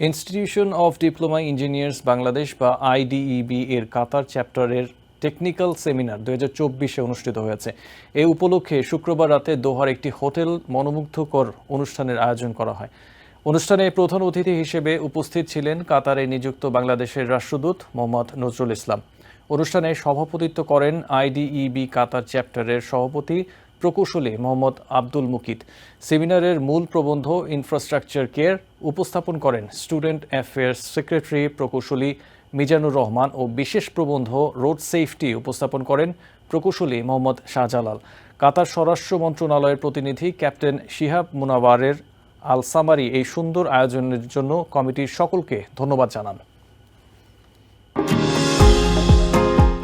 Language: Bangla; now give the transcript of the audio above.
Institution of diploma engineers Bangladesh বা আইডিইবি এর কাতার চ্যাপ্টারের টেকনিক্যাল সেমিনার দু হাজার চব্বিশে অনুষ্ঠিত হয়েছে। এ উপলক্ষে শুক্রবার রাতে দোহার একটি হোটেল মনোমুগ্ধকর অনুষ্ঠানের আয়োজন করা হয়। অনুষ্ঠানে প্রধান অতিথি হিসেবে উপস্থিত ছিলেন কাতারে নিযুক্ত বাংলাদেশের রাষ্ট্রদূত মোহাম্মদ নজরুল ইসলাম। অনুষ্ঠানে সভাপতিত্ব করেন আইডিইবি কাতার চ্যাপ্টারের সভাপতি প্রকৌশলী মোহাম্মদ আব্দুল মুকিত সেমিনারের মূল প্রবন্ধ ইনফ্রাস্ট্রাকচার কেয়ার উপস্থাপন করেন স্টুডেন্ট অ্যাফেয়ার্স সেক্রেটারি প্রকৌশলী মিজানুর রহমান ও বিশেষ প্রবন্ধ রোড সেফটি উপস্থাপন করেন প্রকৌশলী মোহাম্মদ শাহজালাল। কাতার স্বরাষ্ট্র মন্ত্রণালয়ের প্রতিনিধি ক্যাপ্টেন শিহাব মুনাওয়ারের আল সামারি এই সুন্দর আয়োজনের জন্য কমিটির সকলকে ধন্যবাদ জানান।